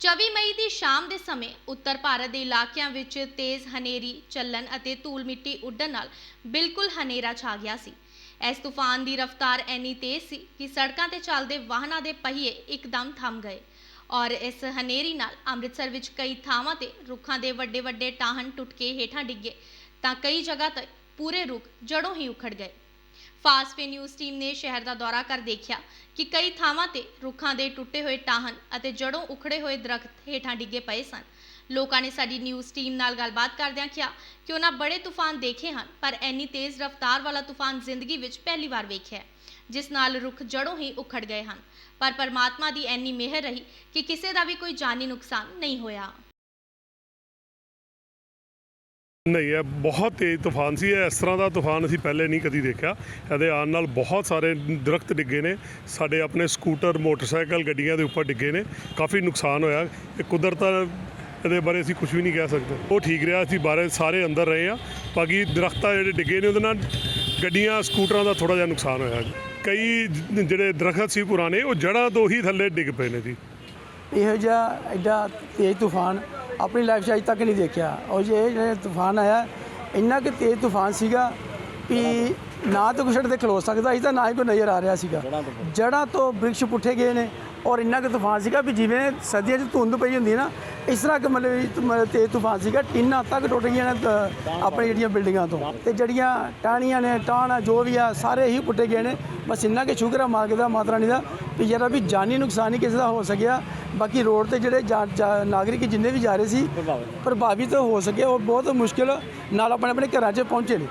24 ਮਈ ਦੀ ਸ਼ਾਮ ਦੇ ਸਮੇਂ ਉੱਤਰ ਭਾਰਤ ਦੇ ਇਲਾਕਿਆਂ ਵਿੱਚ ਤੇਜ਼ ਹਨੇਰੀ ਚੱਲਣ ਅਤੇ ਧੂਲ ਮਿੱਟੀ ਉੱਡਣ ਨਾਲ ਬਿਲਕੁਲ ਹਨੇਰਾ ਛਾ ਗਿਆ ਸੀ। ਇਸ ਤੂਫਾਨ ਦੀ ਰਫ਼ਤਾਰ ਇੰਨੀ ਤੇਜ਼ ਸੀ ਕਿ ਸੜਕਾਂ ਤੇ ਚੱਲਦੇ ਵਾਹਨਾਂ ਦੇ ਪਹੀਏ ਇੱਕਦਮ ਥੰਮ ਗਏ ਔਰ ਇਸ ਹਨੇਰੀ ਨਾਲ ਅੰਮ੍ਰਿਤਸਰ ਵਿੱਚ ਕਈ ਥਾਵਾਂ ਤੇ ਰੁੱਖਾਂ ਦੇ ਵੱਡੇ ਵੱਡੇ ਟਾਹਣ ਟੁੱਟ ਕੇ ਹੇਠਾਂ ਡਿੱਗੇ ਤਾਂ ਕਈ ਜਗ੍ਹਾ ਤੇ ਪੂਰੇ ਰੁੱਖ ਜੜੋਂ ਹੀ ਉਖੜ ਗਏ। ਫਾਸਟ ਨਿਊਜ਼ ਟੀਮ ਨੇ ਸ਼ਹਿਰ ਦਾ ਦੌਰਾ ਕਰ ਦੇਖਿਆ ਕਿ ਕਈ ਥਾਵਾਂ ਤੇ ਰੁੱਖਾਂ ਦੇ ਟੁੱਟੇ ਹੋਏ ਟਾਹਨ ਅਤੇ ਜੜੋਂ ਉਖੜੇ ਹੋਏ ਦਰਖਤ ਹੇਠਾਂ ਡਿੱਗੇ ਪਏ ਸਨ। ਲੋਕਾਂ ਨੇ ਸਾਡੀ ਨਿਊਜ਼ ਟੀਮ ਨਾਲ ਗੱਲਬਾਤ ਕਰਦਿਆਂ ਕਿਹਾ ਕਿ ਉਹਨਾਂ ਬੜੇ ਤੂਫਾਨ ਦੇਖੇ ਹਨ ਪਰ ਇੰਨੀ ਤੇਜ਼ ਰਫ਼ਤਾਰ ਵਾਲਾ ਤੂਫਾਨ ਜ਼ਿੰਦਗੀ ਵਿੱਚ ਪਹਿਲੀ ਵਾਰ ਵੇਖਿਆ ਹੈ, ਜਿਸ ਨਾਲ ਰੁੱਖ ਜੜੋਂ ਹੀ ਉਖੜ ਗਏ ਹਨ। ਪਰ ਪਰਮਾਤਮਾ ਦੀ ਇੰਨੀ ਮਿਹਰ ਰਹੀ ਕਿ ਕਿਸੇ ਦਾ ਵੀ ਕੋਈ ਜਾਨੀ ਨੁਕਸਾਨ ਨਹੀਂ ਹੋਇਆ। ਨਹੀਂ, ਇਹ ਬਹੁਤ ਤੇਜ਼ ਤੂਫਾਨ ਸੀ। ਇਹ ਇਸ ਤਰ੍ਹਾਂ ਦਾ ਤੂਫਾਨ ਅਸੀਂ ਪਹਿਲੇ ਨਹੀਂ ਕਦੀ ਦੇਖਿਆ। ਇਹਦੇ ਆਉਣ ਨਾਲ ਬਹੁਤ ਸਾਰੇ ਦਰਖਤ ਡਿੱਗੇ ਨੇ। ਸਾਡੇ ਆਪਣੇ ਸਕੂਟਰ, ਮੋਟਰਸਾਈਕਲ, ਗੱਡੀਆਂ ਦੇ ਉੱਪਰ ਡਿੱਗੇ ਨੇ। ਕਾਫੀ ਨੁਕਸਾਨ ਹੋਇਆ। ਇਹ ਕੁਦਰਤ ਇਹਦੇ ਬਾਰੇ ਅਸੀਂ ਕੁਝ ਵੀ ਨਹੀਂ ਕਹਿ ਸਕਦੇ। ਉਹ ਠੀਕ ਰਿਹਾ। ਅਸੀਂ ਬਾਰੇ ਸਾਰੇ ਅੰਦਰ ਰਹੇ ਆ ਬਾਕੀ ਦਰਖਤਾਂ ਜਿਹੜੇ ਡਿੱਗੇ ਨੇ, ਉਹਦੇ ਨਾਲ ਗੱਡੀਆਂ, ਸਕੂਟਰਾਂ ਦਾ ਥੋੜਾ ਜਿਹਾ ਨੁਕਸਾਨ ਹੋਇਆ। ਕਈ ਜਿਹੜੇ ਦਰਖਤ ਸੀ ਪੁਰਾਣੇ, ਉਹ ਜੜ੍ਹਾਂ ਤੋਂ ਹੀ ਥੱਲੇ ਡਿੱਗ ਪਏ ਨੇ ਜੀ। ਇਹੋ ਜਿਹਾ ਐਡਾ ਤੇਜ਼ ਤੂਫਾਨ ਆਪਣੀ ਲਾਈਫ 'ਚ ਅਜੇ ਤੱਕ ਨਹੀਂ ਦੇਖਿਆ। ਔਰ ਜੇ ਜਿਹੜਾ ਤੂਫਾਨ ਆਇਆ, ਇੰਨਾ ਕਿ ਤੇਜ਼ ਤੂਫਾਨ ਸੀਗਾ ਕਿ ਨਾ ਤਾਂ ਕੁਛੜ ਤੇ ਖਲੋ ਸਕਦਾ ਸੀ ਤਾਂ ਨਾ ਹੀ ਕੋਈ ਨਜ਼ਰ ਆ ਰਿਹਾ ਸੀਗਾ। ਜੜ੍ਹਾਂ ਤੋਂ ਬ੍ਰਿਕਸ਼ ਪੁੱਠੇ ਗਏ ਨੇ ਔਰ ਇੰਨਾ ਕਿ ਤੂਫਾਨ ਸੀਗਾ ਵੀ ਜਿਵੇਂ ਸਰਦੀਆਂ 'ਚ ਧੁੰਦ ਪਈ ਹੁੰਦੀ ਹੈ ਨਾ ਇਸ ਤਰ੍ਹਾਂ ਕਿ ਮਤਲਬ ਵੀ ਤੁ- ਤੂਫਾਨ ਸੀਗਾ ਟਿੰਨਾਂ ਤੱਕ ਟੁੱਟ ਗਈਆਂ ਨੇ ਆਪਣੀ ਜਿਹੜੀਆਂ ਬਿਲਡਿੰਗਾਂ ਤੋਂ। ਤੇ ਜਿਹੜੀਆਂ ਟਾਹਣੀਆਂ ਨੇ ਟਾਹਣ ਆ ਜੋ ਵੀ ਆ ਸਾਰੇ ਹੀ ਪੁੱਟੇ ਗਏ ਨੇ। ਬਸ ਇੰਨਾ ਕਿ ਸ਼ੁਕਰ ਆ ਮਾਲਕ ਦਾ ਮਾਤਾ ਰਾਣੀ ਦਾ ਵੀ ਜਿਹੜਾ ਵੀ ਜਾਨੀ ਨੁਕਸਾਨ ਨਹੀਂ ਕਿਸੇ ਦਾ ਹੋ ਸਕਿਆ। ਬਾਕੀ ਰੋਡ ਤੇ ਜਿਹੜੇ ਨਾਗਰਿਕ ਜਿੰਨੇ ਵੀ ਜਾ ਰਹੇ ਸੀ ਪ੍ਰਭਾਵਿਤ। ਹੋ ਸਕੇ ਉਹ ਬਹੁਤ ਮੁਸ਼ਕਿਲ ਨਾਲ ਆਪਣੇ ਆਪਣੇ ਘਰਾਂ 'ਚ ਪਹੁੰਚੇ ਨੇ।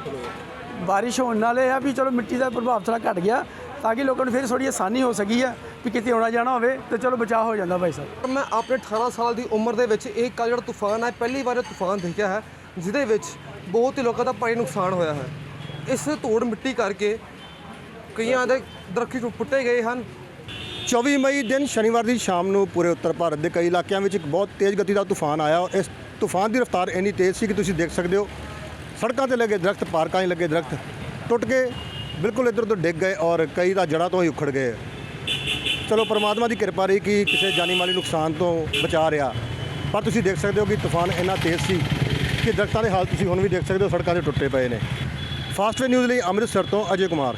ਬਾਰਿਸ਼ ਹੋਣ ਨਾਲ ਇਹ ਆ ਵੀ ਚਲੋ ਮਿੱਟੀ ਦਾ ਪ੍ਰਭਾਵ ਥੋੜਾ ਘਟ ਗਿਆ ਤਾਂ ਕਿ ਲੋਕਾਂ ਨੂੰ ਫਿਰ ਥੋੜੀ ਆਸਾਨੀ ਹੋ ਸਕੀ ਹੈ ਵੀ ਕਿਤੇ ਆਉਣਾ ਜਾਣਾ ਹੋਵੇ ਤੇ ਚਲੋ ਬਚਾਅ ਹੋ ਜਾਂਦਾ ਭਾਈ ਸਾਹਿਬ। ਮੈਂ ਆਪਣੇ 18 ਸਾਲ ਦੀ ਉਮਰ ਦੇ ਵਿੱਚ ਇਹ ਕੱਲ੍ਹ ਜਿਹੜਾ ਤੂਫਾਨ ਹੈ ਪਹਿਲੀ ਵਾਰ ਤੂਫਾਨ ਦੇਖਿਆ ਹੈ, ਜਿਹਦੇ ਵਿੱਚ ਬਹੁਤ ਹੀ ਲੋਕਾਂ ਦਾ ਭਾਰੀ ਨੁਕਸਾਨ ਹੋਇਆ ਹੈ। ਇਸ ਧੂੜ ਮਿੱਟੀ ਕਰਕੇ ਕਈਆਂ ਦੇ ਦਰਖਤ ਪੁੱਟੇ ਗਏ ਹਨ। 24 ਮਈ ਦਿਨ ਸ਼ਨੀਵਾਰ ਦੀ ਸ਼ਾਮ ਨੂੰ ਪੂਰੇ ਉੱਤਰ ਭਾਰਤ ਦੇ ਕਈ ਇਲਾਕਿਆਂ ਵਿੱਚ ਇੱਕ ਬਹੁਤ ਤੇਜ਼ ਗਤੀ ਦਾ ਤੂਫਾਨ ਆਇਆ। ਔਰ ਇਸ ਤੂਫਾਨ ਦੀ ਰਫ਼ਤਾਰ ਇੰਨੀ ਤੇਜ਼ ਸੀ ਕਿ ਤੁਸੀਂ ਦੇਖ ਸਕਦੇ ਹੋ ਸੜਕਾਂ ਤੇ ਲੱਗੇ ਦਰਖਤ, ਪਾਰਕਾਂ 'ਚ ਲੱਗੇ ਦਰਖਤ ਟੁੱਟ ਕੇ ਬਿਲਕੁਲ ਇੱਧਰ ਉੱਧਰ ਡਿੱਗ ਗਏ ਔਰ ਕਈ ਤਾਂ ਜੜ੍ਹਾਂ ਤੋਂ ਹੀ ਉਖੜ ਗਏ। ਚਲੋ, ਪਰਮਾਤਮਾ ਦੀ ਕਿਰਪਾ ਰਹੀ ਕਿ ਕਿਸੇ ਜਾਨੀ ਮਾਲੀ ਨੁਕਸਾਨ ਤੋਂ ਬਚਾ ਰਿਹਾ। ਪਰ ਤੁਸੀਂ ਦੇਖ ਸਕਦੇ ਹੋ ਕਿ ਤੂਫਾਨ ਇੰਨਾ ਤੇਜ਼ ਸੀ ਕਿ ਦਰਖਤਾਂ ਦੇ ਹਾਲ ਤੁਸੀਂ ਹੁਣ ਵੀ ਦੇਖ ਸਕਦੇ ਹੋ, ਸੜਕਾਂ ਤੇ ਟੁੱਟੇ ਪਏ ਨੇ। ਫਾਸਟਵੇ ਨਿਊਜ਼ ਲਈ ਅੰਮ੍ਰਿਤਸਰ ਤੋਂ ਅਜੇ ਕੁਮਾਰ।